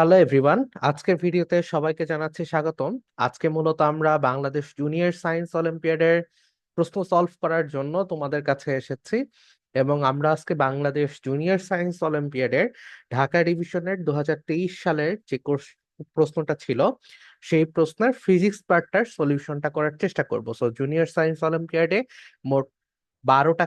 Hello everyone আজকের ভিডিওতে সবাইকে জানাচ্ছি স্বাগতম। আজকে মূলত আমরা বাংলাদেশ জুনিয়র সায়েন্স অলিম্পিয়াডের প্রশ্ন সলভ করার জন্য তোমাদের কাছে এসেছি এবং আমরা আজকে বাংলাদেশ জুনিয়র সায়েন্স অলিম্পিয়াডের ঢাকা ডিভিশনের দু হাজার তেইশ সালের যে প্রশ্নটা ছিল, সেই প্রশ্নের ফিজিক্স পার্টটার সলিউশনটা করার চেষ্টা করব। সো জুনিয়র সায়েন্স অলিম্পিয়াডে মোট বারোটা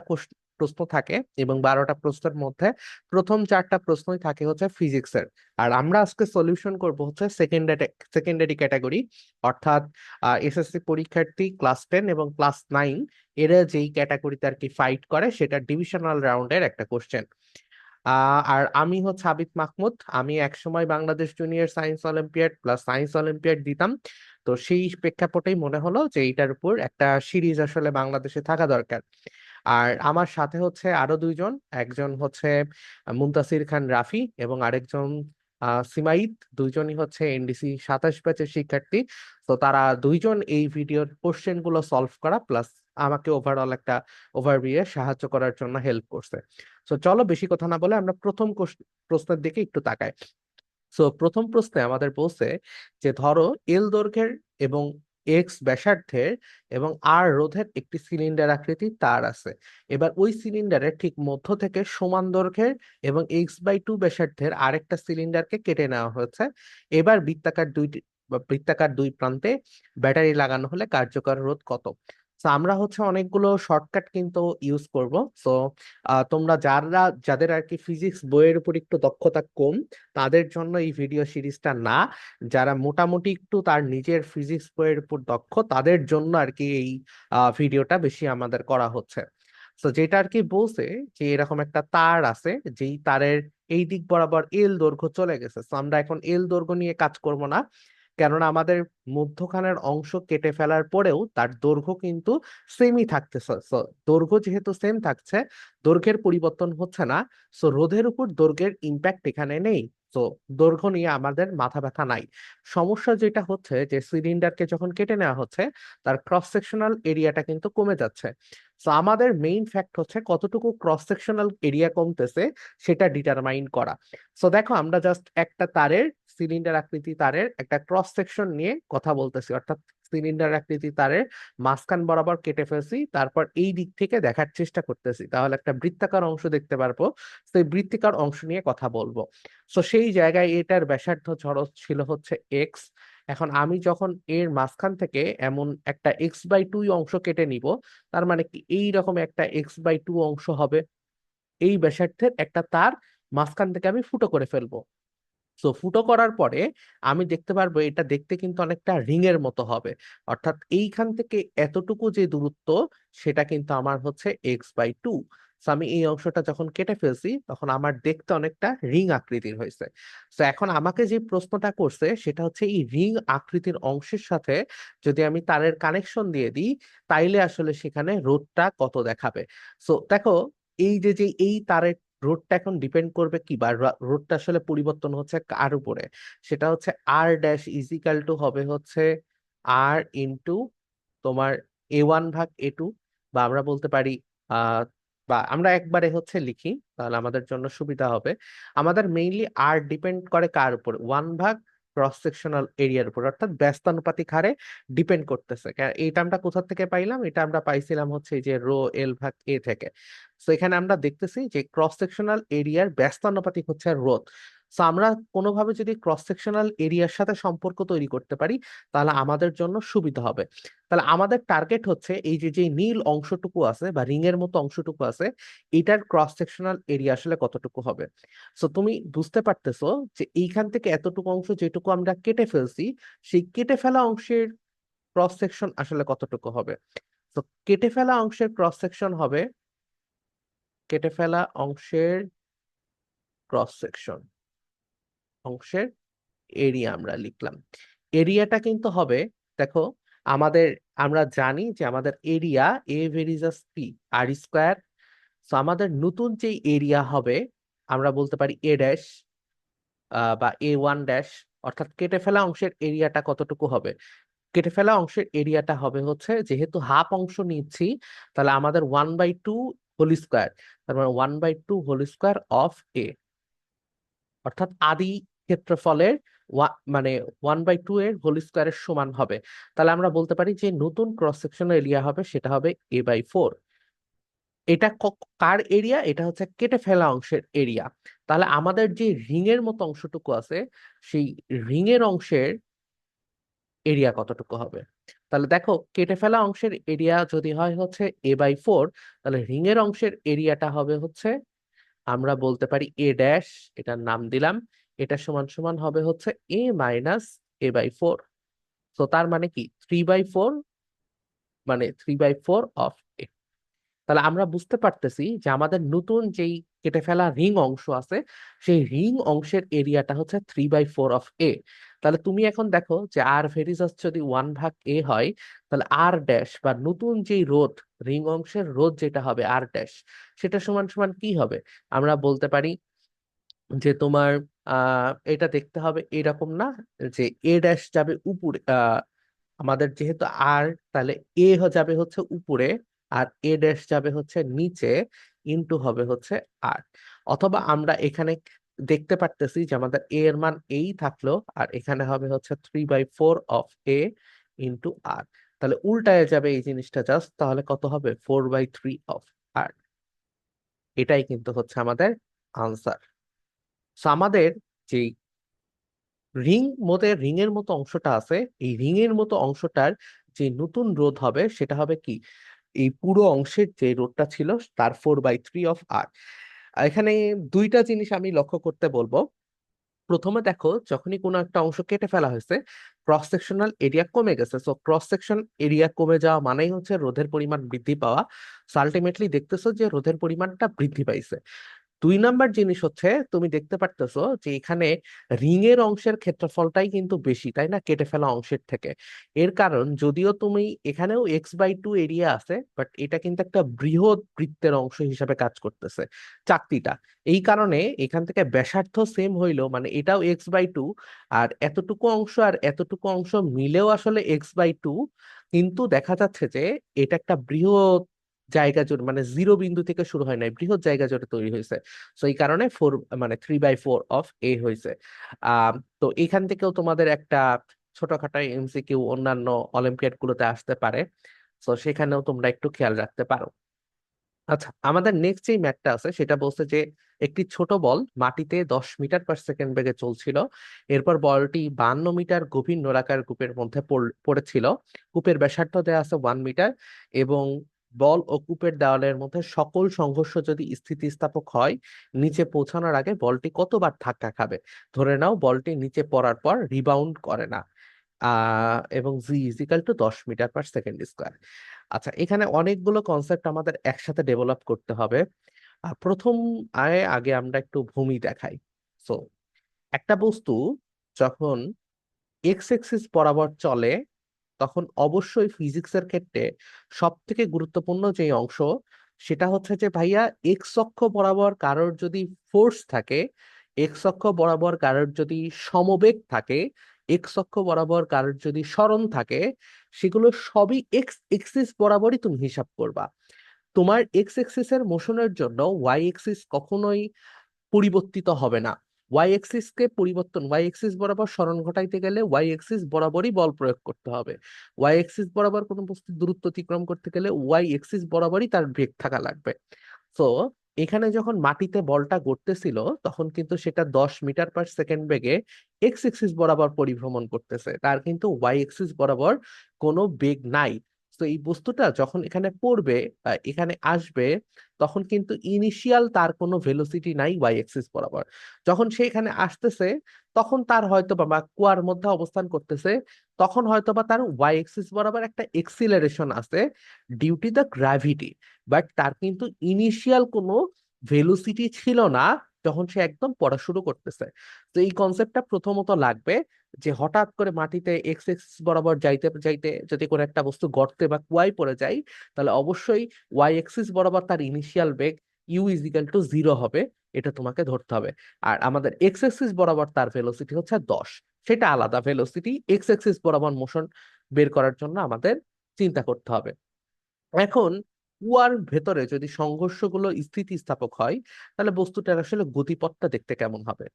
প্রশ্ন থাকে এবং বারোটা প্রশ্নের মধ্যে প্রথম চারটা প্রশ্নই থাকে হচ্ছে ফিজিক্সের। আর আমরা আজকে সলিউশন করব হচ্ছে সেকেন্ডারি সেকেন্ডারি ক্যাটাগরি অর্থাৎ এসএসসি পরীক্ষার্থী ক্লাস টেন এবং ক্লাস নাইন এরা যেই ক্যাটাগরিতে আর কি ফাইট করে সেটা ডিভিশনাল রাউন্ডের একটা কোশ্চেন আর আমি হচ্ছে আবিদ মাহমুদ, আমি একসময় Bangladesh junior science olympiad plus science olympiad দিতাম। তো সেই প্রেক্ষাপটেই মনে হলো যে এইটার উপর একটা সিরিজ আসলে বাংলাদেশে থাকা দরকার। আর আমার সাথে হচ্ছে আরও দুইজন। একজন হচ্ছে মুনতাসির খান রাফি এবং আরেকজন সিমাইদ দুইজনই হচ্ছে এনডিসি সাতাশ ব্যাচের শিক্ষার্থী। তো তারা দুইজন এই ভিডিওর কোশ্চেনগুলো সলভ করা প্লাস আমাকে ওভারঅল একটা ওভারভিউ সাহায্য করার জন্য হেল্প করছে। তো চলো বেশি কথা না বলে আমরা প্রথম প্রশ্নের দিকে একটু তাকাই। সো প্রথম প্রশ্নে আমাদের বলছে যে, ধরো এল দৈর্ঘ্যের এবং এক্স ব্যাসার্ধের এবং আর রোধের একটি সিলিন্ডার আকৃতি তার আছে। এবার ওই সিলিন্ডারের ঠিক মধ্য থেকে সমান দৈর্ঘ্যের এবং এক্স বাই টু ব্যাসার্ধের আরেকটা সিলিন্ডারকে কেটে নেওয়া হয়েছে। এবার বৃত্তাকার দুইটি বৃত্তাকার দুই প্রান্তে ব্যাটারি লাগানো হলে কার্যকর রোধ কত? আমরা হচ্ছে অনেকগুলো শর্টকাট কিন্তু ইউজ করব। সো তোমরা যারা, যাদের আর কি ফিজিক্স বইয়ের উপর একটু দক্ষতা কম, তাদের জন্য এই ভিডিও সিরিজটা না। যারা মোটামুটি একটু তার নিজের ফিজিক্স বইয়ের উপর দক্ষ, তাদের জন্য আর কি এই ভিডিওটা বেশি আমাদের করা হচ্ছে। তো যেটা আর কি বলছে যে, এরকম একটা তার আছে, যেই তারের এই দিক বরাবর এল দৈর্ঘ্য চলে গেছে। তো আমরা এখন এল দৈর্ঘ্য নিয়ে কাজ করব না। কেননা আমাদের মধ্যখানের অংশ কেটে ফেলার পরেও তার দৈর্ঘ্য কিন্তু সেমই থাকতেছে দৈর্ঘ্য যেহেতু সেম থাকছে, দৈর্ঘ্যের পরিবর্তন হচ্ছে না সো রোধের উপর দৈর্ঘ্যের ইম্প্যাক্ট এখানে নেই তো দৈর্ঘ্য নিয়ে আমাদের মাথা ব্যথা নাই। সমস্যা যেটা হচ্ছে যে সিলিন্ডারকে যখন কেটে নেওয়া হচ্ছে, তার ক্রস সেকশনাল এরিয়াটা কিন্তু কমে যাচ্ছে। তো আমাদের মেইন ফ্যাক্ট হচ্ছে কতটুকু ক্রস সেকশনাল এরিয়া কমতেছে সেটা ডিটারমাইন করা। সো দেখো আমরা জাস্ট একটা তারের সিলিন্ডার আকৃতি তারের একটা ক্রস সেকশন নিয়ে কথা বলতেছি। অর্থাৎ সিলিন্ডার আকৃতি তারের মাঝখান বরাবর কেটে ফেলছি, তারপর এই দিক থেকে দেখার চেষ্টা করতেছি। তাহলে একটা বৃত্তাকার অংশ দেখতে পারব, সেই বৃত্তিকার অংশ নিয়ে কথা বলব। সো সেই জায়গায় এটার ব্যাসার্ধ খরচ ছিল হচ্ছে এক্স এখন আমি যখন এর মাঝখান থেকে এমন একটা এক্স বাই টু অংশ কেটে নিব, তার মানে কি এই রকম একটা এক্স বাই টু অংশ হবে। এই ব্যাসার্ধের একটা তার মাঝখান থেকে আমি ফুটো করে ফেলব। সো ফুটো করার পরে আমি দেখতে পারব এটা দেখতে কিন্তু অনেকটা রিং এর মতো হবে। অর্থাৎ এইখান থেকে এতটুকু যে দূরত্ব, সেটা কিন্তু আমার হচ্ছে এক্স বাই টু আমি এই অংশটা যখন কেটে ফেলছি, তখন আমার দেখতে অনেকটা রিং আকৃতির হয়েছে। তো এখন আমাকে যে প্রশ্নটা করছে, সেটা হচ্ছে এই রিং আকৃতির অংশের সাথে যদি আমি তারের কানেকশন দিয়ে দিই, তাইলে আসলে সেখানে রোদটা কত দেখাবে? সো দেখো, এই যে যে এই তারের রোডটা এখন ডিপেন্ড করবে কি? বা রোডটা আসলে পরিবর্তন হচ্ছে কার উপরে? সেটা হচ্ছে আর ড্যাশ ইজিক্যাল টু হবে হচ্ছে আর ইন্টু তোমার এ ওয়ান ভাগ এ টু বা আমরা বলতে পারি বা আমরা একবারে হচ্ছে লিখি, তাহলে আমাদের জন্য সুবিধা হবে। আমাদের মেইনলি আর ডিপেন্ড করে কার উপর? ওয়ান ভাগ ক্রস সেকশনাল এরিয়ার উপর, অর্থাৎ ব্যস্তানুপাতিক হারে ডিপেন্ড করতেছে। এই টার্মটা কোথা থেকে পাইলাম? এটা আমরা পাইছিলাম হচ্ছে যে রো এল ভাগ এ থেকে। তো এখানে আমরা দেখতেছি যে ক্রস সেকশনাল এরিয়ার ব্যস্তানুপাতিক হচ্ছে রোধ সো আমরা কোনোভাবে যদি ক্রস সেকশনাল এরিয়ার সাথে সম্পর্ক তৈরি করতে পারি, তাহলে আমাদের জন্য সুবিধা হবে। তাহলে আমাদের টার্গেট হচ্ছে এই যে যে নীল অংশটুকু আছে বা রিং এর মতো অংশটুকু আছে, এটার ক্রস সেকশনাল এরিয়া আসলে কতটুকু হবে? সো তুমি বুঝতে পারতেছো যে এইখান থেকে এতটুকু অংশ যেটুকু আমরা কেটে ফেলছি, সেই কেটে ফেলা অংশের ক্রস সেকশন আসলে কতটুকু হবে? তো কেটে ফেলা অংশের ক্রস সেকশন হবে, কেটে ফেলা অংশের ক্রস সেকশন অংশের এরিয়া আমরা লিখলাম। এরিয়াটা কিন্তু হবে, দেখো, আমাদের, আমরা জানি যে আমাদের এরিয়া এ ভেরিজাস পি আর স্কোয়ার সো আমাদের নতুন যে এরিয়া হবে, আমরা বলতে পারি এ ড্যাশ বা এ ওয়ান ড্যাশ অর্থাৎ কেটে ফেলা অংশের এরিয়াটা কতটুকু হবে? কেটে ফেলা অংশের এরিয়াটা হবে হচ্ছে, যেহেতু হাফ অংশ নিচ্ছি, তাহলে আমাদের one by two whole square তার মানে one by two whole square of A অর্থাৎ আদি ক্ষেত্রফলের মানে ওয়ান বাই টু এর হোল স্কোয়ারের সমান হবে। তাহলে আমরা বলতে পারি যে নতুন ক্রস সেকশনাল এরিয়া হবে, সেটা হবে এ বাই ফোর এটা কার এরিয়া এটা হচ্ছে কেটে ফেলা অংশের এরিয়া তাহলে আমাদের যে রিং এর মতো অংশটুকু আছে, সেই রিং এর অংশের এরিয়া কতটুকু হবে? তাহলে দেখো, কেটে ফেলা অংশের এরিয়া যদি হয় হচ্ছে এ বাই ফোর তাহলে রিং এর অংশের এরিয়াটা হবে হচ্ছে, আমরা বলতে পারি এ ড্যাশ এটার নাম দিলাম এটা সমান সমান হবে হচ্ছে A minus A by four তো তার মানে কি? থ্রি বাই ফোর মানে three by four of A তাহলে আমরা বুঝতে পারতেছি যে আমাদের নতুন যেই কেটে ফেলা রিং অংশ আছে, সেই রিং অংশের এরিয়াটা হচ্ছে three by four of A তাহলে তুমি এখন দেখো যে আর ভেরিজাস যদি ওয়ান ভাগ এ হয়, তাহলে আর ড্যাশ বা নতুন যেই রোধ রিং অংশের রোধ যেটা হবে আর ড্যাশ সেটা সমান সমান কি হবে? আমরা বলতে পারি যে তোমার আহ এটা দেখতে হবে এরকম না, যে এ ড্যাশ যাবে উপরে আহ আমাদের যেহেতু আর তাহলে এ যাবে হচ্ছে উপরে আর এ ড্যাশ যাবে হচ্ছে নিচে ইনটু হবে হচ্ছে আর অথবা আমরা এখানে দেখতে পারতেছি যে আমাদের এ এর মান এই থাকল আর এখানে হবে হচ্ছে three by four of A into R তাহলে উল্টায় যাবে এই জিনিসটা জাস্ট তাহলে কত হবে? Four by three of R এটাই কিন্তু হচ্ছে আমাদের আনসার সো আমাদের যেই রিং মধ্যে রিং এর মতো অংশটা আছে, এই রিং এর মতো অংশটার যে নতুন রোধ হবে, সেটা হবে কি? এই পুরো অংশের যে রোধটা ছিল, তার four by three of R এখানে দুইটা জিনিস আমি লক্ষ্য করতে বলব। প্রথমে দেখো, যখনই কোনো একটা অংশ কেটে ফেলা হয়েছে ক্রস সেকশনাল এরিয়া কমে গেছে। সো ক্রস সেকশন এরিয়া কমে যাওয়া মানেই হচ্ছে রোধের পরিমাণ বৃদ্ধি পাওয়া। সো আলটিমেটলি দেখতেছো যে রোধের পরিমাণটা বৃদ্ধি পাইছে। দুই নাম্বার জিনিস হচ্ছে, তুমি দেখতে পারতেছো যে এখানে রিং এর অংশের ক্ষেত্রফলটাই কিন্তু বেশি, তাই না? কেটে ফেলা অংশের থেকে। এর কারণ যদিও তুমি এখানেও এক্স বাই টু এরিয়া আছে বাট এটা কিন্তু একটা বৃহৎ বৃত্তের অংশ হিসাবে কাজ করতেছে, চাকতিটা। এই কারণে এখান থেকে ব্যাসার্ধ সেম হইল মানে এটাও এক্স বাই টু আর এতটুকু অংশ আর এতটুকু অংশ মিলেও আসলে এক্স বাই টু কিন্তু দেখা যাচ্ছে যে এটা একটা বৃহৎ জায়গা জুড়ে মানে জিরো বিন্দু থেকে শুরু হয় নাই, বৃহৎ জায়গা জুড়ে তৈরি হয়েছে। তো এই কারণে ফোর মানে three by four of A হয়েছে। তো এখান থেকেও তোমাদের একটা ছোটখাটো এমসিকিউ অন্যান্য অলিম্পিয়াড গুলোতে আসতে পারে। তো সেখানেও তোমরা একটু খেয়াল রাখতে পারো। আচ্ছা আমাদের নেক্সট যেই ম্যাটটা আছে, সেটা বলছে যে একটি ছোট বল মাটিতে দশ মিটার পার সেকেন্ড বেগে চলছিল। এরপর বলটি বান্ন মিটার গভীর নলাকার কূপের মধ্যে পড়- পড়েছিল। কূপের ব্যাসার্ধ দেওয়া আছে ওয়ান মিটার এবং বল ও কূপের দেওয়ালের মধ্যে সকল সংঘর্ষ যদি স্থিতিস্থাপক হয়, নিচে পৌঁছানোর আগে বলটি কতবার ধাক্কা খাবে? ধরে নাও বলটি নিচে পড়ার পর রিবাউন্ড করে না। এবং জি ইজিক্যাল টু দশ মিটার পার সেকেন্ড স্কোয়ার আচ্ছা এখানে অনেকগুলো কনসেপ্ট আমাদের একসাথে ডেভেলপ করতে হবে। প্রথম আয় আগে আমরা একটু ভূমি দেখাই। সো একটা বস্তু যখন এক্স এক্সিস বরাবর চলে তখন অবশ্যই ফিজিক্সের ক্ষেত্রে সব থেকে গুরুত্বপূর্ণ যে অংশ সেটা হচ্ছে যে, ভাইয়া এক্স অক্ষ বরাবর কারোর যদি ফোর্স থাকে এক্স অক্ষ বরাবর কারোর যদি সমবেগ থাকে এক্স অক্ষ বরাবর কারোর যদি স্মরণ থাকে, সেগুলো সবই এক্স এক্সিস বরাবরই তুমি হিসাব করবা। তোমার এক্স এক্সিস এর মোশনের জন্য ওয়াই এক্সিস কখনোই পরিবর্তিত হবে না। ওয়াই এক্সিস কে পরিবর্তন ওয়াই এক্সিস বরাবর স্মরণ ঘটাইতে গেলে ওয়াই এক্সিস বরাবরই বল প্রয়োগ করতে হবে। ওয়াই এক্সিস বরাবর কোনো বস্তুর দূরত্ব অতিক্রম করতে গেলে ওয়াই এক্সিস বরাবরই তার বেগ থাকা লাগবে। তো এখানে যখন মাটিতে বলটা গড়তেছিল, তখন কিন্তু সেটা দশ মিটার পার সেকেন্ড বেগে এক্স এক্সিস বরাবর পরিভ্রমণ করতেছে। তার কিন্তু ওয়াই এক্সিস বরাবর কোনো বেগ নাই। তো এই বস্তুটা যখন এখানে পড়বে এখানে আসবে, তখন কিন্তু ইনিশিয়াল তার কোনো ভেলোসিটি নাই ওয়াই এক্সিস বরাবর। যখন সে এখানে আসতেছে, তখন তার হয়তো বা কুয়ার মধ্যে অবস্থান করতেছে, তখন হয়তো বা তার ওয়াই এক্সিস বরাবর একটা এক্সিলারেশন আছে due to the gravity but তার কিন্তু ইনিশিয়াল কোনো ভেলোসিটি ছিল না যখন সে একদম পড়া শুরু করতেছে। তো এই কনসেপ্টটা প্রথমত লাগবে যে হঠাৎ করে মাটিতে এক্স এক্স বরাবর যাইতে যাইতে যদি কোনো একটা বস্তু গর্তে বা কুয়ায় পড়ে যায়, তাহলে অবশ্যই ওয়াই এক্সিস বরাবর তার initial beg U is equal to zero হবে, এটা তোমাকে ধরতে হবে। আর আমাদের এক্স এক্সিস বরাবর তার ভেলোসিটি হচ্ছে দশ। সেটা আলাদা ভেলোসিটি এক্স এক্সিস বরাবর মোশন বের করার জন্য আমাদের চিন্তা করতে হবে। এখন কুয়ার ভেতরে যদি সংঘর্ষগুলো স্থিতিস্থাপক হয়, তাহলে বস্তুটার আসলে গতিপথটা দেখতে কেমন হবে?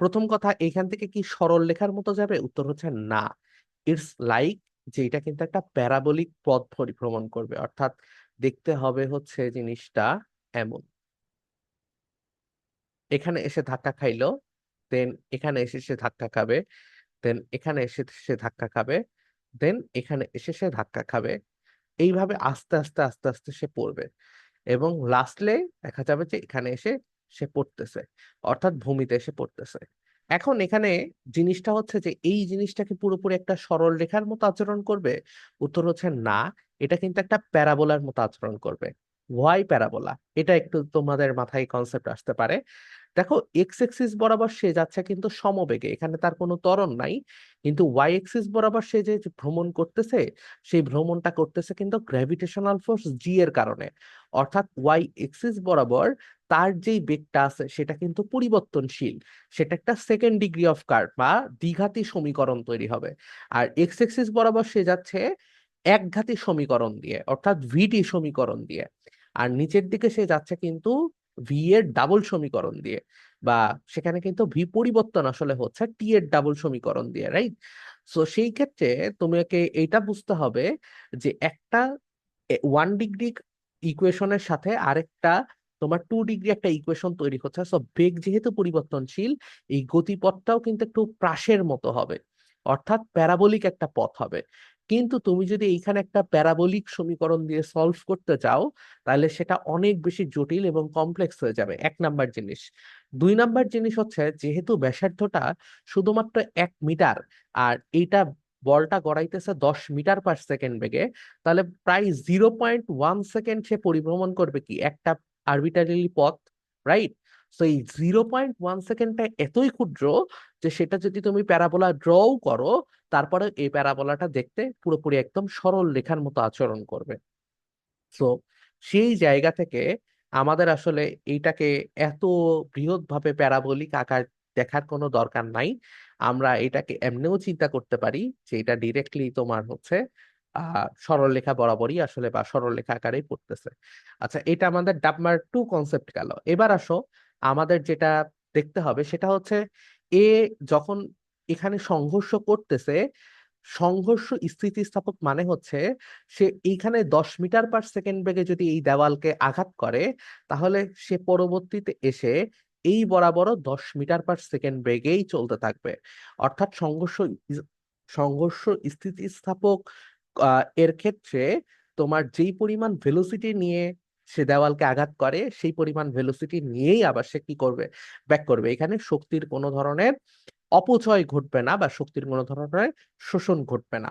প্রথম কথা, এখান থেকে কি সরল লেখার মতো যাবে? উত্তর হচ্ছে না। ইটস লাইক যে এটা কিন্তু একটা প্যারাবোলিক পথ পরিভ্রমণ করবে। অর্থাৎ দেখতে হবে হচ্ছে জিনিসটা এমন। এখানে এসে ধাক্কা খাইলো দেন এখানে এসে সে ধাক্কা খাবে দেন এখানে এসে সে ধাক্কা খাবে দেন এখানে এসে সে ধাক্কা খাবে। এইভাবে আস্তে আস্তে আস্তে আস্তে সে পড়বে। এবং লাস্টলে দেখা যাবে যে এখানে এসে সে পড়তেছে, অর্থাৎ ভূমিতে এসে পড়তেছে। এখন এখানে জিনিসটা হচ্ছে যে এই জিনিসটাকে পুরোপুরি একটা সরল রেখার মতো আচরণ করবে। উত্তর হচ্ছে না, এটা কিন্তু একটা প্যারাবোলার মতো আচরণ করবে। Why parabola? এটা একটু তোমাদের মাথায় কনসেপ্ট আসতে পারে। দেখো এক্স এক্সিস বরাবর সে যাচ্ছে কিন্তু সমবেগে, এখানে তার কোনো ত্বরণ নাই, কিন্তু ওয়াই এক্সিস বরাবর সে যে ভ্রমণ করতেছে, সেই ভ্রমণটা করতেছে কিন্তু গ্র্যাভিটেশনাল ফোর্স জি এর কারণে। অর্থাৎ ওয়াই এক্সিস বরাবর তার যেই বেগটা আছে, সেটা কিন্তু পরিবর্তনশীল, সেটা একটা সেকেন্ড ডিগ্রি অফ কার্ভ বা দ্বিঘাতী সমীকরণ তৈরি হবে। আর এক্স এক্সিস বরাবর সে যাচ্ছে একঘাতী সমীকরণ দিয়ে, অর্থাৎ ভিটি সমীকরণ দিয়ে। আর নিচের দিকে সে যাচ্ছে কিন্তু ভি এর ডাবল সমীকরণ দিয়ে বা সেখানে কিন্তু ভি পরিবর্তন আসলে হচ্ছে টি এর ডাবল সমীকরণ দিয়ে রাইট সো সেই ক্ষেত্রে তোমাকে এইটা বুঝতে হবে যে একটা ওয়ান ডিগ্রি ইকুয়েশনের সাথে আরেকটা তোমার টু ডিগ্রি একটা ইকুয়েশন তৈরি হচ্ছে। সো বেগ যেহেতু পরিবর্তনশীল, এই গতিপথটাও কিন্তু একটু প্রাসের মতো হবে। অর্থাৎ প্যারাবোলিক একটা পথ হবে। কিন্তু তুমি যদি এইখানে একটা প্যারাবোলিক সমীকরণ দিয়ে সলভ করতে চাও, তাহলে সেটা অনেক বেশি জটিল এবং কমপ্লেক্স হয়ে যাবে। এক নাম্বার জিনিস। দুই নাম্বার জিনিস হচ্ছে, যেহেতু ব্যাসার্ধটা শুধুমাত্র এক মিটার আর এইটা বলটা গড়াইতেছে দশ মিটার পার সেকেন্ড বেগে, তাহলে প্রায় জিরো পয়েন্ট ওয়ান সেকেন্ড সে পরিভ্রমণ করবে কি? একটা আরবিটারিলি পথ রাইট সো এই জিরো পয়েন্ট ওয়ান সেকেন্ডটা এতই ক্ষুদ্র যে সেটা যদি তুমি প্যারাবোলা ড্রও করো, তারপরে এই প্যারাবোলাটা দেখতে পুরোপুরি একদম সরল রেখার মতো আচরণ করবে। সো সেই জায়গা থেকে আমাদের আসলে এইটাকে এত বৃহৎ ভাবে প্যারাবোলিক আকার দেখার কোনো দরকার নাই। আমরা এটাকে এমনিও চিন্তা করতে পারি যে এটা ডিরেক্টলি তোমার হচ্ছে আহ সরলরেখা বরাবরই আসলে বা সরলরেখা আকারেই পড়তেছে। আচ্ছা এটা আমাদের ডাবমার টু কনসেপ্ট গেল। এবার আসো আমাদের যেটা দেখতে হবে সেটা হচ্ছে এ যখন এখানে সংঘর্ষ করতেছে, সংঘর্ষ স্থিতিস্থাপক মানে হচ্ছে সে এইখানে দশ মিটার পার সেকেন্ড বেগে যদি এই দেওয়ালকে আঘাত করে, তাহলে সে পরবর্তীতে এসে এই বরাবর দশ মিটার পার সেকেন্ড বেগেই চলতে থাকবে। অর্থাৎ সংঘর্ষ সংঘর্ষ স্থিতিস্থাপক এর ক্ষেত্রে তোমার যেই পরিমাণ ভেলোসিটি নিয়ে সে দেওয়ালকে আঘাত করে, সেই পরিমাণ ভেলোসিটি নিয়েই আবার সে কি করবে? ব্যাক করবে। এখানে শক্তির কোনো ধরনের অপচয় ঘটবে না বা শক্তির কোনো ধরনের শোষণ ঘটবে না।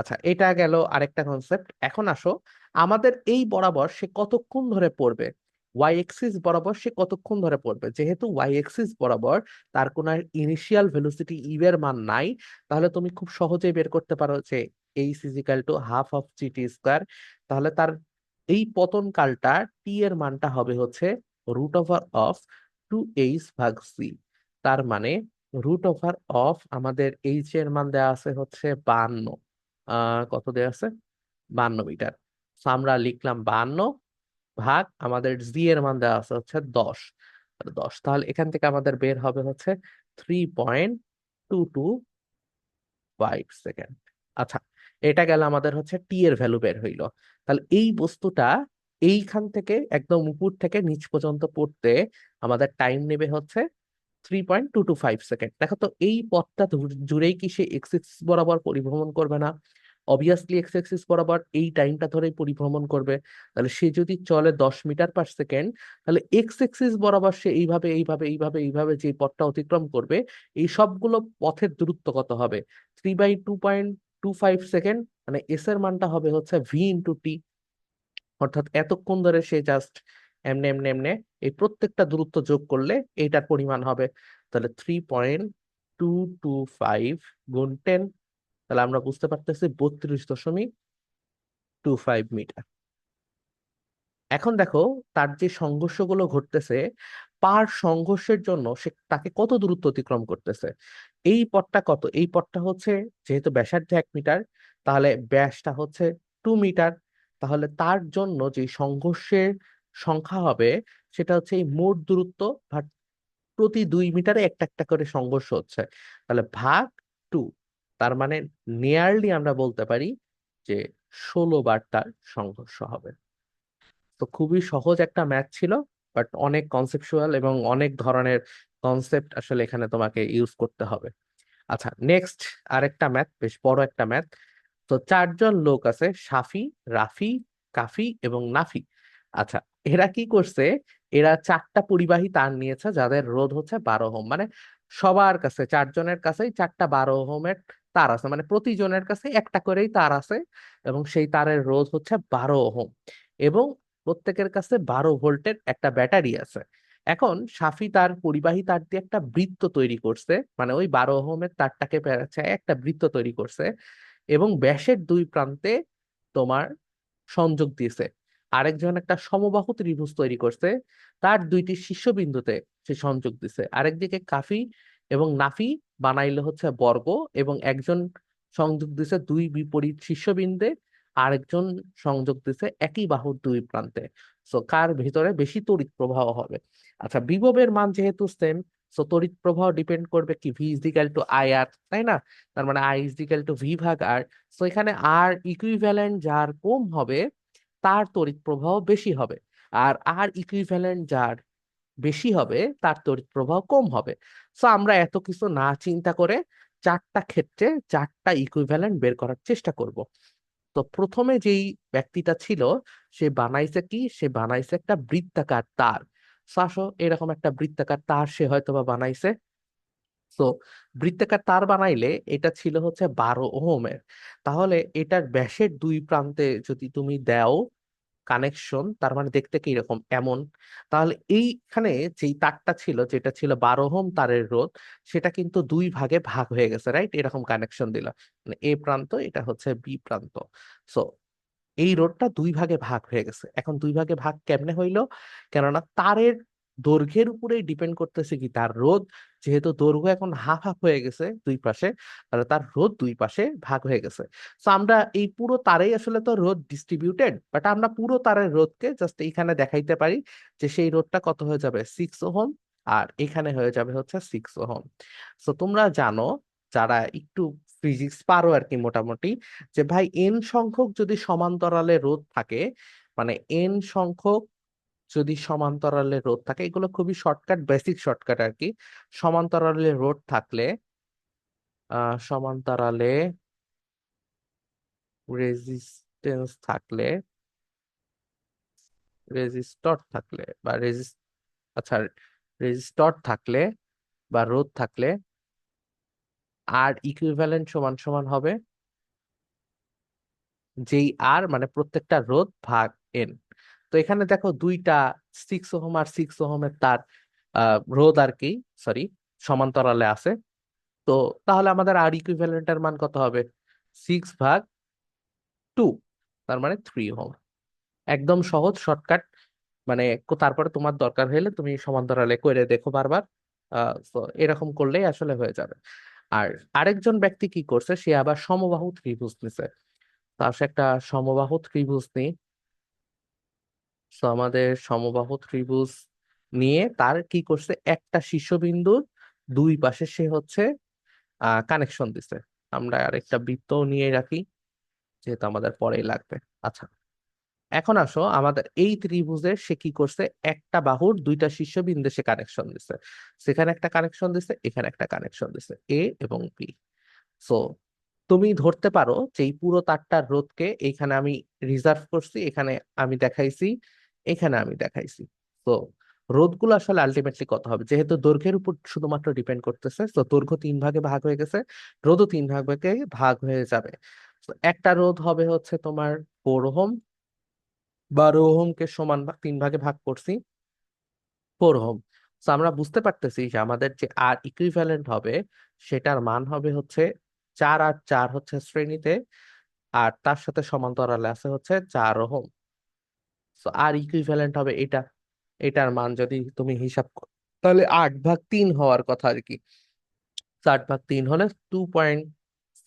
আচ্ছা এটা গেল আরেকটা কনসেপ্ট এখন আসো, আমাদের এই বরাবর সে কতক্ষণ ধরে পড়বে? ওয়াই এক্সিস বরাবর সে কতক্ষণ ধরে পড়বে? যেহেতু ওয়াই এক্সিস বরাবর তার কোনো ইনিশিয়াল ভেলোসিটি ইউ এর মান নাই, তাহলে তুমি খুব সহজেই বের করতে পারো যে H equal to half of G T square তাহলে তার এই পতন কালটা টি এর মানটা হবে হচ্ছে root over of two H ভাগ সি তার মানে রুট ওভার অফ আমাদের এইচ এর মান দেওয়া আছে হচ্ছে বান্ন। কত দেওয়া আছে? বান্ন মিটার। আমরা লিখলাম বান্ন ভাগ আমাদের জি এর মান দেওয়া আছে হচ্ছে দশ। দশ, তাহলে এখান থেকে আমাদের বের হবে হচ্ছে three point two two five second আচ্ছা এটা গেল আমাদের হচ্ছে টি এর ভ্যালু বের হইল। তাহলে এই বস্তুটা এইখান থেকে একদম উপর থেকে নিচ পর্যন্ত পড়তে আমাদের টাইম নেবে হচ্ছে three point two two five second দেখো তো এই পথটা জুড়েই কি সে এক্সিস বরাবর পরিভ্রমণ করবে না? অবভিয়াসলি এক্স এক্সিস বরাবর এই টাইমটা ধরেই পরিভ্রমণ করবে। তাহলে সে যদি চলে দশ মিটার পার সেকেন্ড তাহলে এক্স এক্সিস বরাবর সে এইভাবে এইভাবে এইভাবে এইভাবে যে পথটা অতিক্রম করবে, এই সবগুলো পথের দূরত্ব কত হবে? Three by two point two five second মানে এস এর মানটা হবে হচ্ছে ভি ইন্টু টি অর্থাৎ এতক্ষণ ধরে সে জাস্ট এমনে এমনে এমনে এই প্রত্যেকটা দূরত্ব যোগ করলে এইটার পরিমাণ হবে। তাহলে three point two two five গুণ টেন তাহলে আমরা বুঝতে পারতেছি বত্রিশ দশমিক টু ফাইভ মিটার। এখন দেখো তার যে সংঘর্ষগুলো ঘটতেছে পার সংঘর্ষের জন্য সে তাকে কত দূরত্ব অতিক্রম করতেছে? এই পথটা কত? এই পথটা হচ্ছে যেহেতু ব্যাসার্ধ এক মিটার, তাহলে ব্যাসটা হচ্ছে টু মিটার। তাহলে তার জন্য যে সংঘর্ষের সংখ্যা হবে, সেটা হচ্ছে এই মোট দূরত্ব ভাগ প্রতি দুই মিটারে একটা একটা করে সংঘর্ষ হচ্ছে। তাহলে ভাগ টু, তার মানে নিয়ারলি আমরা বলতে পারি যে ষোলো বার তার সংঘর্ষ হবে। তো খুবই সহজ একটা ম্যাথ ছিল। বাট অনেক কনসেপচুয়াল এবং অনেক ধরনের কনসেপ্ট আসলে এখানে তোমাকে ইউজ করতে হবে। আচ্ছা নেক্সট আরেকটা ম্যাথ, বেশ বড় একটা ম্যাথ। তো চারজন লোক আছে, সাফি, রাফি, কাফি এবং নাফি। আচ্ছা এরা কি করছে? এরা চারটা পরিবাহী তার নিয়েছে, যাদের রোধ হচ্ছে বারো ওহম। মানে সবার কাছে, চারজনের কাছেই চারটা বারো ওহমের তার আছে। মানে প্রতিজনের কাছে একটা করেই তার আছে এবং সেই তারের রোধ হচ্ছে বারো ওহম। এবং প্রত্যেকের কাছে বারো ভোল্টের একটা ব্যাটারি আছে। এখন সাফি তার পরিবাহী তার দিয়ে একটা বৃত্ত তৈরি করছে মানে ওই বারো ওহমের তারটাকে পেঁচায় একটা বৃত্ত তৈরি করছে এবং ব্যাসের দুই প্রান্তে তোমার সংযোগ দিয়েছে। আরেকজন একটা সমবাহু ত্রিভুজ তৈরি করছে, তার দুইটি শীর্ষবিন্দুতে সে সংযোগ দিছে। আরেকদিকে কাফি এবং নাফি বানাইলে হচ্ছে বর্গ এবং একজন সংযোগ দিছে দুই বিপরীত শীর্ষবিন্দে আরেকজন সংযোগ দিছে একই বাহুর দুই প্রান্তে। সো কার ভিতরে বেশি তড়িৎ প্রবাহ হবে? আচ্ছা বিভবের মান যেহেতু সেম সো তড়িৎ প্রবাহ ডিপেন্ড করবে কি? V is equal to I R তাই না? তার মানে আই ইজিক্যাল টু ভি ভাগ আর সো এখানে আর ইকুইভ্যালেন্ট যার কম হবে, তার তড়িৎ প্রবাহ বেশি হবে। আর আর ইকুইভ্যালেন্ট যার বেশি হবে, তার তড়িৎ প্রবাহ কম হবে। সো আমরা এত কিছু না চিন্তা করে চারটা ক্ষেত্রে চারটা ইকুইভ্যালেন্ট বের করার চেষ্টা করব। তো প্রথমে যেই ব্যক্তিটা ছিল, সে বানাইছে কি? সে বানাইছে একটা বৃত্তাকার তার। শাসো এরকম একটা বৃত্তাকার তার সে হয়তো বা বানাইছে। তো বৃত্তাকার তার বানাইলে এটা ছিল হচ্ছে বারো ওহমের। তাহলে এটার ব্যাসের দুই প্রান্তে যদি তুমি দাও কানেকশন তার মানে দেখতে কি এরকম এমন। তাহলে এইখানে যেই তারটা ছিল, যেটা ছিল বারো হোম তারের রোদ সেটা কিন্তু দুই ভাগে ভাগ হয়ে গেছে রাইট এরকম কানেকশন দিল। মানে এ প্রান্ত, এটা হচ্ছে বি প্রান্ত। সো এই রোডটা দুই ভাগে ভাগ হয়ে গেছে। এখন দুই ভাগে ভাগ কেমনে হইল? কেননা তারের দৈর্ঘ্যের উপরেই ডিপেন্ড করতেছে কি? তার রোদ যেহেতু দৈর্ঘ্য এখন হাফ হাফ হয়ে গেছে দুই পাশে, তাহলে তার রোদ দুই পাশে ভাগ হয়ে গেছে। তো আমরা এই পুরো তারেই আসলে তো রোদ ডিস্ট্রিবিউটেড বাট আমরা পুরো তারের রোদকে জাস্ট এইখানে দেখাইতে পারি যে সেই রোদটা কত হয়ে যাবে? সিক্স ওহম, আর এখানে হয়ে যাবে হচ্ছে সিক্স ওহম। তো তোমরা জানো, যারা একটু ফিজিক্স পারো আর কি মোটামুটি, যে ভাই এন সংখ্যক যদি সমান্তরালে রোধ থাকে মানে এন সংখ্যক যদি সমান্তরালে রোধ থাকে, এগুলো খুবই শর্টকাট বেসিক শর্টকাট আর কি সমান্তরালে রোধ থাকলে সমান্তরালে রেজিস্টেন্স থাকলে রেজিস্টর থাকলে বা রেজিস আচ্ছা রেজিস্টর থাকলে বা রোধ থাকলে আর ইকুইভ্যালেন্ট সমান সমান হবে, যেই আর মানে প্রত্যেকটা রোধ ভাগ এন তো এখানে দেখো দুইটা সিক্স ওহম আর সিক্স ওহমের তার রোধ আর কি সরি সমান্তরালে আছে। তো তাহলে আমাদের আর ইকুইভ্যালেন্টের মান কত হবে? সিক্স ভাগ টু তার মানে থ্রি ওহম। একদম সহজ শর্টকাট মানে তারপরে তোমার দরকার হলে তুমি সমান্তরালে করে দেখো বারবার। আহ এরকম করলেই আসলে হয়ে যাবে। আর আরেকজন ব্যক্তি কি করছে? সে আবার সমবাহু ত্রিভুজ নিছে। তার সে একটা সমবাহু ত্রিভুজ নিয়ে তো আমাদের সমবাহু ত্রিভুজ নিয়ে তার কি করছে? একটা শীর্ষবিন্দুর দুই পাশে সে হচ্ছে কানেকশন দিছে। আমরা আরেকটা বৃত্ত নিয়ে রাখি, যেহেতু আমাদের পরেই লাগবে। আচ্ছা এখন আসো, আমাদের এই ত্রিভুজের সে কি করছে? একটা বাহুর দুইটা শীর্ষবিন্দু সে কানেকশন দিছে। সেখানে একটা কানেকশন দিছে, এখানে একটা কানেকশন দিছে এ এবং বি সো তুমি ধরতে পারো যে এই পুরো তারটার রোধকে এখানে আমি রিজার্ভ করছি, এখানে আমি দেখাইছি এখানে আমি দেখাইছি। তো রোধগুলো আসলে আলটিমেটলি কত হবে? যেহেতু দৈর্ঘ্যের উপর শুধুমাত্র ডিপেন্ড করতেছে তো দৈর্ঘ্য তিন ভাগে ভাগ হয়ে গেছে, রোধও তিন ভাগে ভাগ হয়ে যাবে। একটা রোধ হবে হচ্ছে তোমার ফোর ওহম, বারো ওহমকে সমান তিন ভাগে ভাগ করছি ফোর ওহম। তো আমরা বুঝতে পারতেছি যে আমাদের যে আর ইকুইভ্যালেন্ট হবে, সেটার মান হবে হচ্ছে চার আর চার হচ্ছে শ্রেণীতে, আর তার সাথে সমান্তরালে আছে হচ্ছে চার ওহম। তো আর ইকুইভ্যালেন্ট হবে এটা, এটার মান যদি তুমি হিসাব তাহলে আট ভাগ তিন হওয়ার কথা আর কি। আট ভাগ তিন হলে two point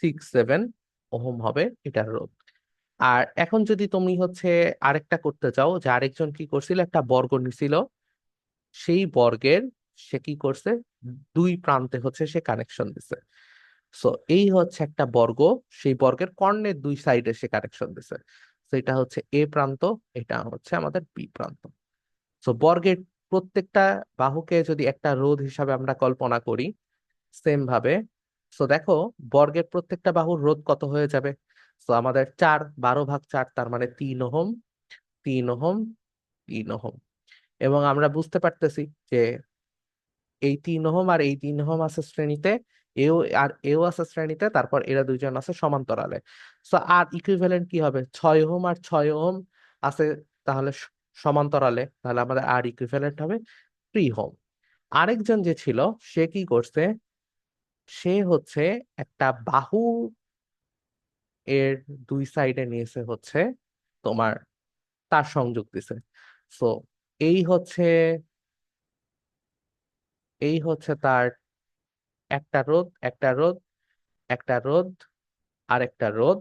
six seven ohm হবে এটার রোধ। আর এখন যদি তুমি হচ্ছে আরেকটা করতে চাও, যে আরেকজন কি করছিল, একটা বর্গ নিছিল, সেই বর্গের সে কি করছে, দুই প্রান্তে হচ্ছে সে কানেকশন দিছে। সো এই হচ্ছে একটা বর্গ, সেই বর্গের কর্ণের দুই সাইডে সে কানেকশন দিছে। এটা হচ্ছে এ প্রান্ত, এটা হচ্ছে আমাদের বি প্রান্ত। সো বর্গের প্রত্যেকটা বাহুকে যদি একটা রোধ হিসাবে আমরা কল্পনা করি সেম ভাবে সো দেখো বর্গের প্রত্যেকটা বাহুর রোধ কত হয়ে যাবে? সো আমাদের চার, বারো ভাগ চার, তার মানে তিন ওহম তিন ওহম তিন ওহম। এবং আমরা বুঝতে পারতেছি যে এই তিন ওহম আর এই তিন ওহম আছে শ্রেণীতে এও, আর এও আছে শ্রেণীতে, তারপর এরা দুইজন আছে সমান্তরালে। সো আর ইকুইভ্যালেন্ট কি হবে? ছয় ওহম আর ছয় ওহম আছে তাহলে সমান্তরালে, তাহলে আমাদের আর ইকুইভ্যালেন্ট হবে থ্রি ওহম আরেকজন যে ছিল, সে কি করছে? সে হচ্ছে একটা বাহু এর দুই সাইডে নিয়েছে হচ্ছে তোমার, তার সংযোগ দিছে। সো এই হচ্ছে এই হচ্ছে তার একটা রোধ একটা রোধ একটা রোধ আর একটা রোধ,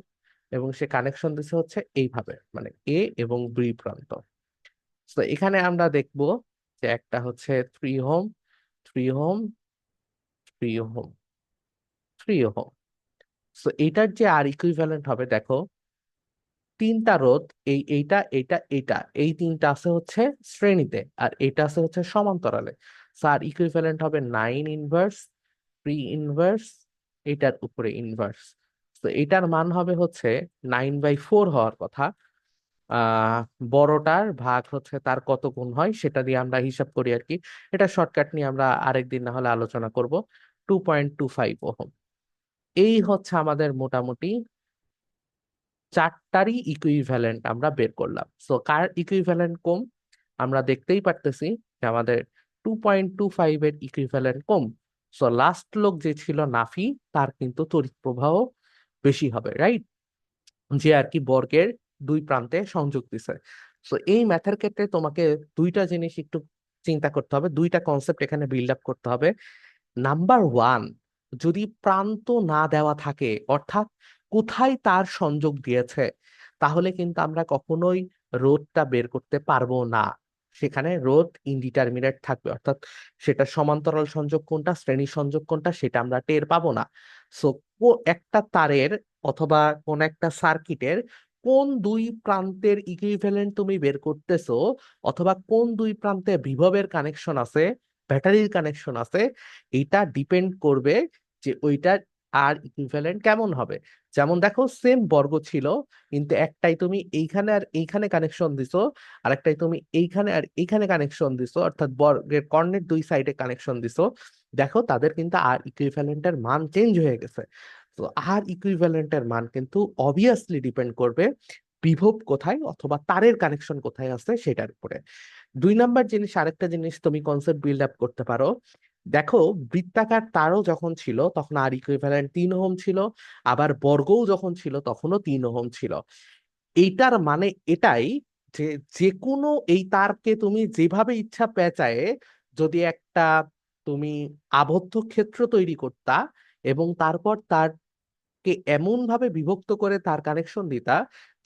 এবং সে কানেকশন দিছে হচ্ছে এইভাবে মানে এ এবং বি প্রান্ত। তো এখানে আমরা দেখব যে একটা হচ্ছে three ohm three ohm three ohm three ohm তো এটার যে আর ইকুইভ্যালেন্ট হবে, দেখো, তিনটা রোধ, এই এইটা এইটা এইটা, এই তিনটা আছে হচ্ছে শ্রেণীতে, আর এটা আছে হচ্ছে সমান্তরালে। সো আর ইকুইভ্যালেন্ট হবে নাইন ইনভার্স থ্রি ইনভার্স এটার উপরে ইনভার্স তো এটার মান হবে হচ্ছে নাইন বাই ফোর হওয়ার কথা। বড়টার ভাগ হচ্ছে তার কত গুণ হয় সেটা দিয়ে আমরা হিসাব করি আর কি। এটা শর্টকাট নিয়ে আমরা আরেকদিন না হলে আলোচনা করব। Two point two five ohm. এই হচ্ছে আমাদের মোটামুটি চারটারই ইকুইভ্যালেন্ট আমরা বের করলাম। সো কার ইকুইভ্যালেন্ট কম? আমরা দেখতেই পারতেছি যে আমাদের টু পয়েন্ট টু ফাইভ এর ইকুইভ্যালেন্ট কম। সো লাস্ট লোক যে ছিল নাফি, তার কিন্তু তড়িৎ প্রবাহ বেশি হবে রাইট যে আর কি বর্গের দুই প্রান্তে সংযোগ দিছে। সো এই ম্যাথের ক্ষেত্রে তোমাকে দুইটা জিনিস একটু চিন্তা করতে হবে। দুইটা কনসেপ্ট এখানে বিল্ড আপ করতে হবে। নাম্বার ওয়ান যদি প্রান্ত না দেওয়া থাকে, অর্থাৎ কোথায় তার সংযোগ দিয়েছে, তাহলে কিন্তু আমরা কখনোই রোধটা বের করতে পারব না। সেখানে রোধ ইনডিটারমিনেট থাকবে। অর্থাৎ সেটা সমান্তরাল সংযোগ কোনটা, শ্রেণি সংযোগ কোনটা, সেটা আমরা টের পাবো না। সো একটা তারের অথবা কোন একটা সার্কিটের কোন দুই প্রান্তের ইকুইভ্যালেন্ট তুমি বের করতেছো অথবা কোন দুই প্রান্তে বিভবের কানেকশন আছে ব্যাটারির কানেকশন আছে এটা ডিপেন্ড করবে যে ওইটার আর ইকুইভ্যালেন্ট কেমন হবে। যেমন দেখো সেম বর্গ ছিল, কিন্তু একটাই তুমি এইখানে আর এইখানে কানেকশন দিছো আর একটাই তুমি এইখানে আর এইখানে কানেকশন দিছো, অর্থাৎ বর্গের কর্ণের দুই সাইডে কানেকশন দিছো। দেখো, তাদের কিন্তু আর ইকুইভ্যালেন্টের মান চেঞ্জ হয়ে গেছে। তো আর ইকুইভ্যালেন্টের মান কিন্তু অবভিয়াসলি ডিপেন্ড করবে বিভব কোথায় অথবা তারের কানেকশন কোথায় আছে সেটার উপরে। দুই নাম্বার জিনিস, আরেকটা জিনিস তুমি কনসেপ্ট বিল্ড আপ করতে পারো। দেখো বৃত্তাকার তারও যখন ছিল তখন আর ইকুইভ্যালেন্ট তিন ওহম ছিল, আবার বর্গও যখন ছিল তখনও তিন ওহম ছিল। এইটার মানে এটাই যে যে কোনো এই তারকে তুমি যেভাবে ইচ্ছা পেঁচায়ে যদি একটা তুমি আবদ্ধ ক্ষেত্র তৈরি করতা এবং তারপর তারকে এমন ভাবে বিভক্ত করে তার কানেকশন দিতা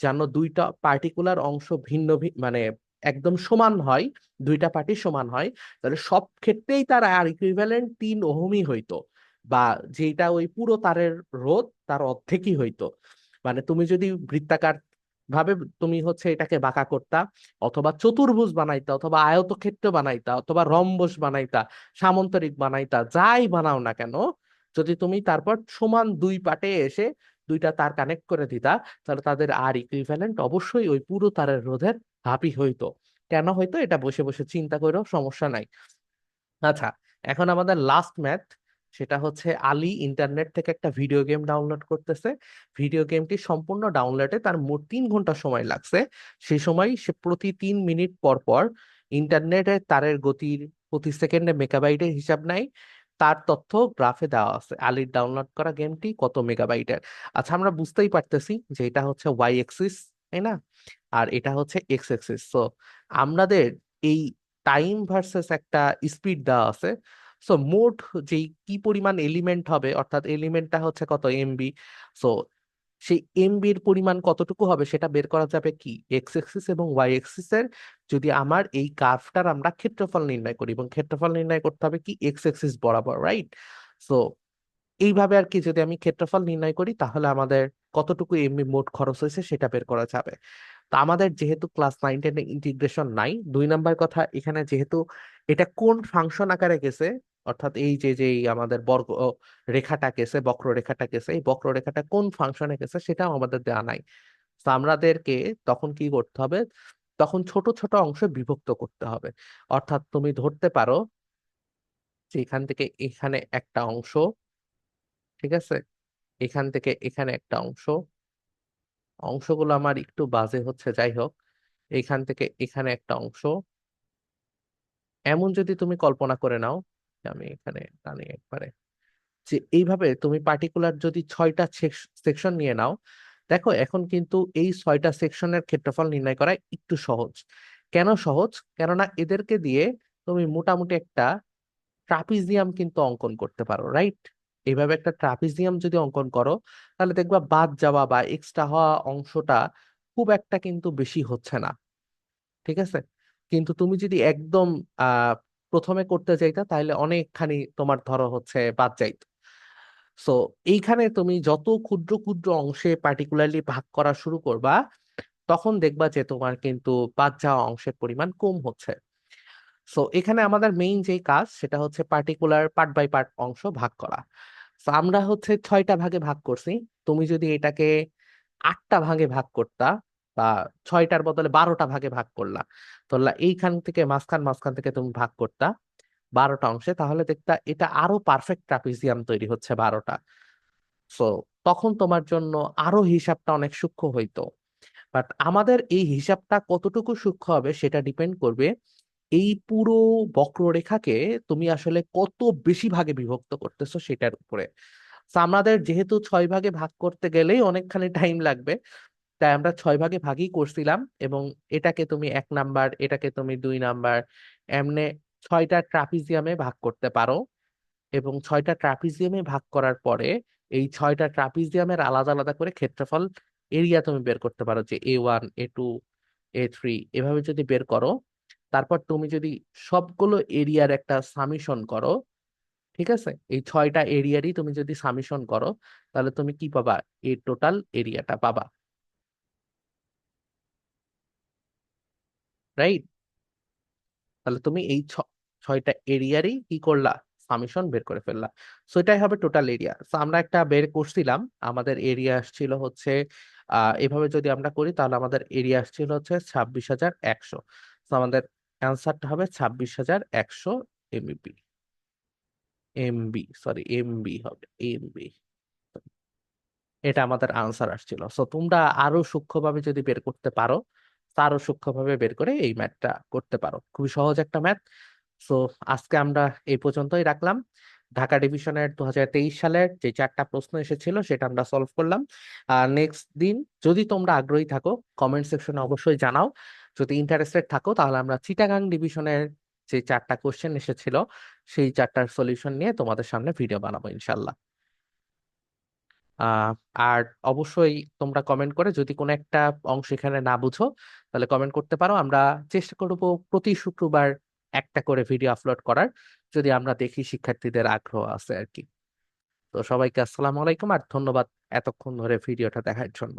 যেন দুইটা পার্টিকুলার অংশ ভিন্ন মানে একদম সমান হয়, দুইটা পার্টি সমান হয়, তাহলে সব ক্ষেত্রেই তার আর ইকুইভ্যালেন্ট তিন ওহমই হইতো বা যেটা ওই পুরো তারের রোধ তার অর্ধেকই হইতো। মানে তুমি যদি বৃত্তাকার ভাবে তুমি হচ্ছে এটাকে বাঁকা করতা, অথবা চতুর্ভুজ বানাইতা, অথবা আয়তক্ষেত্র বানাইতা, অথবা রম্বস বানাইতা, সামন্তরিক বানাইতা, যাই বানাও না কেন, যদি তুমি তারপর সমান দুই পাটে এসে দুইটা তার কানেক্ট করে দিতা, তাহলে তাদের আর ইকুইভ্যালেন্ট অবশ্যই ওই পুরো তারের রোধের হাফই হইতো কেন হইতো এটা বসে বসে চিন্তা করেও সমস্যা নাই। আচ্ছা এখন আমাদের লাস্ট ম্যাথ সেটা হচ্ছে আলী ইন্টারনেট থেকে একটা ভিডিও গেম ডাউনলোড করতেছে। ভিডিও গেমটি সম্পূর্ণ ডাউনলোডে তার মোট তিন ঘণ্টা সময় লাগছে। সেই সময় সে প্রতি তিন মিনিট পর পর ইন্টারনেটের তারের গতির প্রতি সেকেন্ডে মেগাবাইটের হিসাব নেয়। তার তথ্য গ্রাফে দেওয়া আছে। আলির ডাউনলোড করা গেমটি কত মেগাবাইটের আচ্ছা আমরা বুঝতেই পারতেছি যে এটা হচ্ছে ওয়াই এক্সিস তাই না? আর এটা হচ্ছে এক্স এক্সিস সো আমাদের এই টাইম ভার্সেস একটা স্পিড দেওয়া আছে। সো মোট যেই কি পরিমাণ এলিমেন্ট হবে, অর্থাৎ এলিমেন্টটা হচ্ছে কত এমবি সো সেই এমবি এমবির পরিমাণ কতটুকু হবে সেটা বের করা যাবে কি? এক্স এক্সিস এবং ওয়াই এক্সিস এর। যদি আমার এই কার্ভটার আমরা ক্ষেত্রফল নির্ণয় করি এবং ক্ষেত্রফল নির্ণয় করতে হবে কি? এক্স এক্সিস বরাবর রাইট সো এইভাবে আর কি যদি আমি ক্ষেত্রফল নির্ণয় করি তাহলে আমাদের কতটুকু এমবি মোট খরচ হয়েছে সেটা বের করা যাবে। তো আমাদের যেহেতু ক্লাস নাইন টেনে ইন্টিগ্রেশন নাই, দুই নাম্বার কথা এখানে যেহেতু এটা কোন ফাংশন আকারে গেছে, অর্থাৎ এই যে যে আমাদের বর্গ রেখাটা গেছে, বক্ররেখাটা গেছে, এই বক্ররেখাটা কোন ফাংশনে গেছে সেটাও আমাদের দেওয়া নাই। তো আমাদেরকে তখন কি করতে হবে, তখন ছোট ছোট অংশে বিভক্ত করতে হবে। অর্থাৎ তুমি ধরতে পারো যে এখান থেকে এখানে একটা অংশ, ঠিক আছে? এখান থেকে এখানে একটা অংশ অংশগুলো আমার একটু বাজে হচ্ছে, যাই হোক। এখান থেকে এখানে একটা অংশ। এমন যদি তুমি কল্পনা করে নাও আমি এখানে টানি একবারে। যে এইভাবে তুমি পার্টিকুলার যদি ছয়টা সেকশন নিয়ে নাও, দেখো এখন কিন্তু এই ছয়টা সেকশনের ক্ষেত্রফল নির্ণয় করা একটু সহজ। কেন সহজ? কেননা এদেরকে দিয়ে তুমি মোটামুটি একটা ট্রাপিজিয়াম কিন্তু অঙ্কন করতে পারো রাইট এইভাবে একটা ট্রাপিজিয়াম যদি অঙ্কন করো, তাহলে দেখবা বাদ যাওয়া বা এক্সট্রা হওয়া অংশটা খুব একটা কিন্তু বেশি হচ্ছে না। ঠিক আছে? কিন্তু তুমি যদি একদম আহ প্রথমে করতে যাইতা তাহলে অনেকখানি তোমার ধরো হচ্ছে বাদ যাইতো। সো এইখানে তুমি যত ক্ষুদ্র ক্ষুদ্র অংশে পার্টিকুলারলি ভাগ করা শুরু করবা, তখন দেখবা যে তোমার কিন্তু বাদ যাওয়া অংশের পরিমাণ কম হচ্ছে। সো এখানে আমাদের মেইন যে কাজ, সেটা হচ্ছে পার্টিকুলার পার্ট বাই পার্ট অংশ ভাগ করা। তো আমরা হচ্ছে ছয়টা ভাগে ভাগ করছি। তুমি যদি এটাকে আটটা ভাগে ভাগ করতা বা ছয়টার বদলে বারোটা ভাগে ভাগ করলা তাহলে এইখান থেকে মাঝখান মাঝখান থেকে তুমি ভাগ করতা বারোটা অংশে, তাহলে দেখতা এটা আরও পারফেক্ট ট্রাপিজিয়াম তৈরি হচ্ছে বারোটা। সো তখন তোমার জন্য আরও হিসাবটা অনেক সূক্ষ্ম হইতো। বাট আমাদের এই হিসাবটা কতটুকু সূক্ষ্ম হবে সেটা ডিপেন্ড করবে এই পুরো বক্ররেখাকে তুমি আসলে কত বেশি ভাগে বিভক্ত করতেছো সেটার উপরে। আমাদের যেহেতু ছয় ভাগে ভাগ করতে গেলেই অনেকখানি টাইম লাগবে, তাই আমরা ছয় ভাগে ভাগই করছিলাম এবং এটাকে তুমি এক নাম্বার এটাকে তুমি দুই নাম্বার এমনে ছয়টা ট্রাপিজিয়ামে ভাগ করতে পারো। এবং ছয়টা ট্রাপিজিয়ামে ভাগ করার পরে এই ছয়টা ট্রাপিজিয়ামের আলাদা আলাদা করে ক্ষেত্রফল এরিয়া তুমি বের করতে পারো যে A one A two A three এভাবে যদি বের করো তারপর তুমি যদি সবগুলো এরিয়ার একটা সামিশন করো, ঠিক আছে? এই ছয়টা এরিয়ারই তুমি যদি সামিশন করো, তাহলে তুমি কি পাবা? এই টোটাল এরিয়াটা পাবা। রাইট তাহলে তুমি এই ছয়টা এরিয়ারই কি করলা? সামিশন বের করে ফেললা। সো এটাই হবে টোটাল এরিয়া তো আমরা একটা বের করছিলাম। আমাদের এরিয়া আসছিল হচ্ছে এভাবে যদি আমরা করি, তাহলে আমাদের এরিয়া আসছিল হচ্ছে ছাব্বিশ হাজার একশো। আমাদের অ্যান্সারটা হবে ছাব্বিশ হাজার একশো এমবি এমবি সরি এমবি হবে এমবি এটা আমাদের আনসার আসছিল। সো তোমরা আরও সূক্ষ্মভাবে যদি বের করতে পারো আরও সূক্ষ্মভাবে বের করে এই ম্যাথটা করতে পারো। খুবই সহজ একটা ম্যাথ সো আজকে আমরা এই পর্যন্তই রাখলাম। ঢাকা ডিভিশনের দু হাজার তেইশ সালের যে চারটা প্রশ্ন এসেছিল, সেটা আমরা সলভ করলাম। আর নেক্সট দিন যদি তোমরা আগ্রহী থাকো কমেন্ট সেকশনে অবশ্যই জানাও। যদি ইন্টারেস্টেড থাকো, তাহলে আমরা চিটাগাং ডিভিশনের যে চারটা কোশ্চেন এসেছিল, সেই চারটার সলিউশন নিয়ে তোমাদের সামনে ভিডিও বানাবো ইনশাল্লাহ আর অবশ্যই তোমরা কমেন্ট করে যদি কোনো একটা অংশ এখানে না বুঝো, তাহলে কমেন্ট করতে পারো। আমরা চেষ্টা করব প্রতি শুক্রবার একটা করে ভিডিও আপলোড করার, যদি আমরা দেখি শিক্ষার্থীদের আগ্রহ আছে আর কি। তো সবাইকে আসসালামু আলাইকুম আর ধন্যবাদ এতক্ষণ ধরে ভিডিওটা দেখার জন্য।